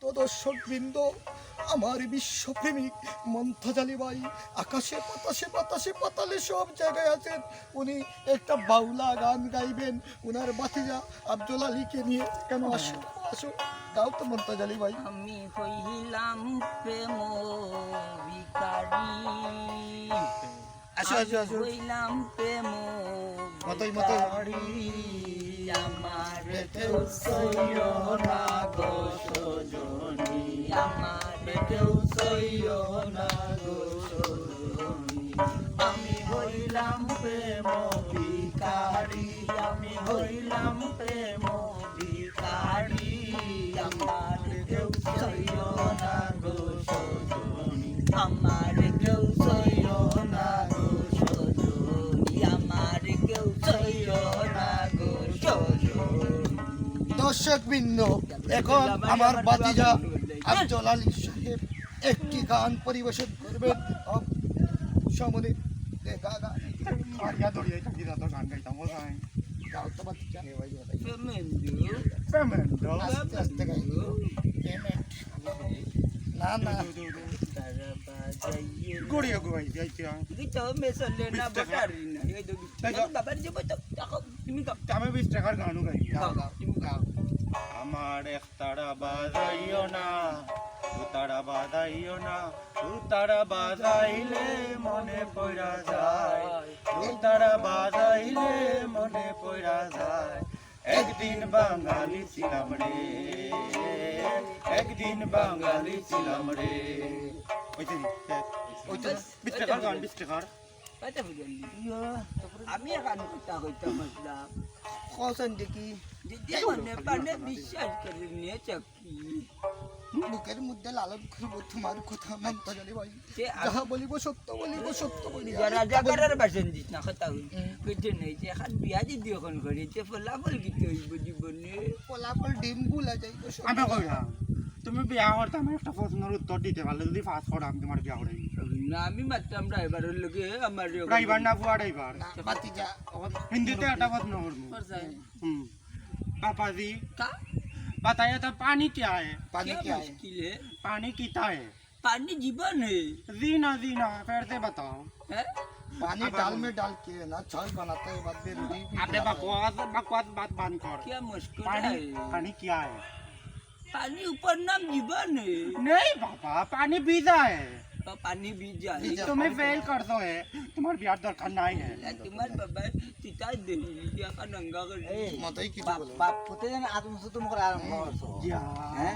সম্মানিত দর্শক বৃন্দ আমার বিশ্বপ্রেমিক মন্থজালি ভাই আকাশে বাতাসে বাতাসে পাতালে সব জায়গায় আছেন। উনি একটা বাউলা গান গাইবেন। উনার বাতিজা আব্দুল আলীকে নিয়ে কেন আসো আসো গাও তো মন্থজালি ভাই আমি হইলাম প্রেম আসো, আসো, আসো। হইলাম প্রেম মতই, মতই। ভিখারি। আমার কেউ সইয় না গো সজনী আমার কেউ সইয় না গো আমি হইলাম প্রেম ভিকারি আমি হইলাম প্রেম ভিকারি আমার কেউ সইয় না গো সজনী আমার দর্শক বৃন্দ এখন আমার বাতিজা আব্দুল আলী সাহেব একটি গান পরিবেশন করবেন সমনে না না গড়িয়ে গানও গাই গাও আমার এক তারা বাজাইও না তারা বাজাইও না তারা বাজাইলে মনে পড়া যায় তারা বাজাইলে মনে পড়া যায় একদিন বাঙালি ছিলাম রে, একদিন বাঙালি ছিলাম রে। Ami akan kita kita masla. কসন দেখি pandai bisa kerana caki. বুকের মধ্যে লালন করব তোমার কথা মন্তজালি ভাই সে যাহা বলিব সত্য বলিব সত্য বলিব jagarar basan di nak tahu. Kerja ni je kan biar je dia kan kerja. Dia pelabel kita ibu di benda. ফলাফল ডিমগুলা যাইব আমি কইলাম তুমি বিয়া করতে আমি একটা প্রশ্নের উত্তর দিতে পারলে যদি পাস করো আমি তোমার বিয়া করে না আমি মাত্রাম ড্রাইভার লগে আমার ড্রাইভার না ফুয়া ড্রাইভার না বাতিজা হিন্দিতে একটা প্রশ্ন করবো हम्म पापा जी का बताइए तो पानी क्या है পানি क्या কি আয় मुश्किल है पानी कितना है पानी जीवन है जीना जीना फिर से बताओ हैं? पानी डाल में डाल के ना चाय बनाते हैं बाद में रूढ़ी भी आपने बनाते हैं। बकवास बकवास बात बंद कर क्या मुश्किल पानी है पानी क्या है पानी ऊपर ना जीवा नहीं नहीं पापा पानी बीजा है। तो पानी बीज जाए तो मैं फेल कर दो है। तुम्हारे बिहार दर दरखान ही। है तुम्हारे बाबा पिता दे दिया का नंगा कर मत ही की बोलो। बाप पुते ने आत्म से तुम करा रहा हो या तो। हाँ।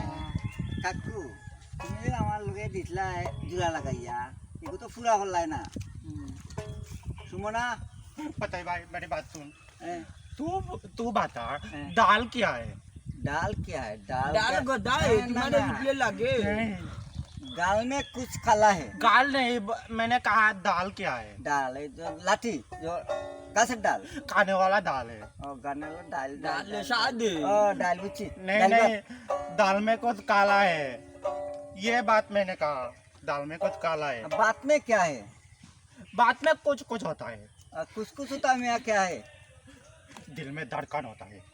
काकू तुमने हमार लोगे दिखला है जुला लगाया ये तो पूरा हो लाए ना। सुमो ना पता है भाई मेरी बात सुन। तू तू बता दाल क्या है? डाल क्या है? डाल डाल गदाई तुम्हारे लगे। गाल में कुछ खला है। गाल नहीं मैंने कहा दाल क्या है? दाल है जो लाठी जो कैसे दाल खाने वाला दाल है। और खाने वाला दाल दाल शादी और दाल बुची नहीं नहीं दाल में कुछ काला है। ये बात मैंने कहा दाल में कुछ काला है। बात में क्या है? बात में कुछ कुछ होता है। कुछ कुछ होता है मेरा क्या है? दिल में धड़कन होता है।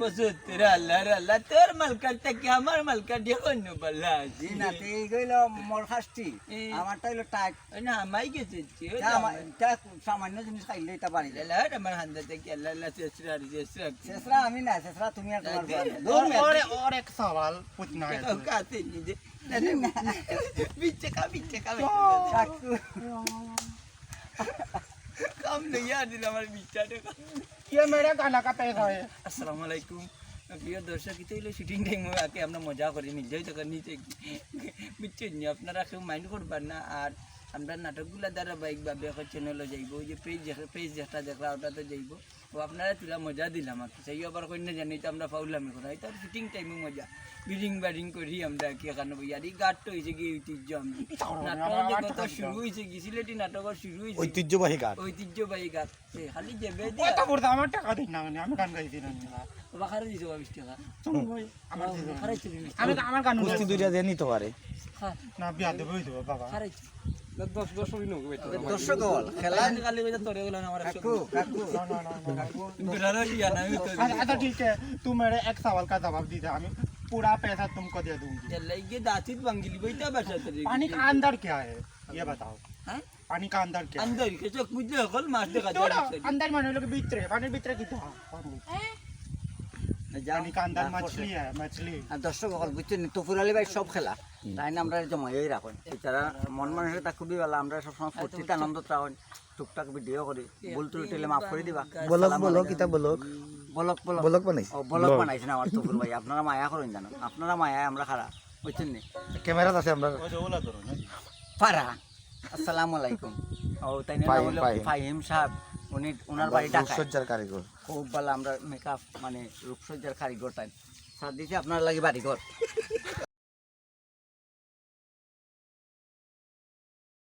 পঁচাত্তর আল্লাহ রে আল্লাহ তোর মালকার থেকে আমার মালকার দিয়ে অন্য পাল্লা আছে জি না এই গইল মোর ফার্স্টি এ। আমারটা হইলো টাইট না আমাই গেছে তা আমার- তা সামান্য জিনিস খাইলে এটা পারি যায় আল্লাহ আমার হান্দা থেকে আল্লাহ আল্লাহ চেষ্টা চেষ্টা শেষরা আমি না শেষরা তুমি আর তোমার দে- বউ। और और और एक सवाल पूछना है Kau kata ni je. Bincang bincang কাকু Kamu ni ya di dalam bicara kan. ये मेरे गाना का पैसा है Assalamualaikum. প্রিয় দর্শক এটা হলো শুটিং টাইম আগে আমরা মজা করি নিজেই তো নিচে বুঝছেন নি আপনারা কেউ মাইন্ড করবেন না আর আমরা নাটকগুলা ধারাবাহিকভাবে এখন চ্যানেলও যাইব ওই যে পেজ পেজ যেটা দেখলা ওটা তো যাইব। ও আপনারা তুলা মজা দিলাম আর কি। সেই আবার কন্যা জানি তো আমরা ফাউলামি করা এটা শুটিং টাইমে মজা। বিডিং বাডিং করি আমরা কি এখানে বই আর এই গাট তো হয়েছে কি ঐতিহ্য আমি। নাটক কত শুরু হয়েছে কি সিলেটি নাটকের শুরু হয়েছে ঐতিহ্যবাহী গান ঐতিহ্যবাহী গাত সে খালি যাবে কত করতে আমার টাকা দিন না আমি গান গাইছি না বাখারে দিছো বিশ টাকা তুমি ভাই আমার বিশ আমি আমার গান কুস্তি দুইটা দিয়ে নিতে পারে। না বিয়া দেবো হইতো বাবা। খারাইছো तुम्हारे एक सवाल का जवाब दीजिए हमें पूरा पैसा तुमको दे दूंगी ये दाचित बंगली बैठा बचा पानी का अंदर क्या है ये बताओ पानी का अंदर क्या अंदर अंदर मानने लोग भीतर पानी भीतर कितना দর্শক না আমরা ভাই। আপনারা মায়া করেন জানো আপনারা মায়া আমরা খারা। বুঝছেন ক্যামেরা আছে আমরা। পারা ও তাই ফাহিম সাহেব। উনি ওনার বাড়ি ঢাকায়। রূপসজ্জার কারিগর। খুব ভালো আমরা মেকআপ মানে রূপসজ্জার কারিগর টাইম সার দিয়েছি আপনার লাগে বাড়ি ঘর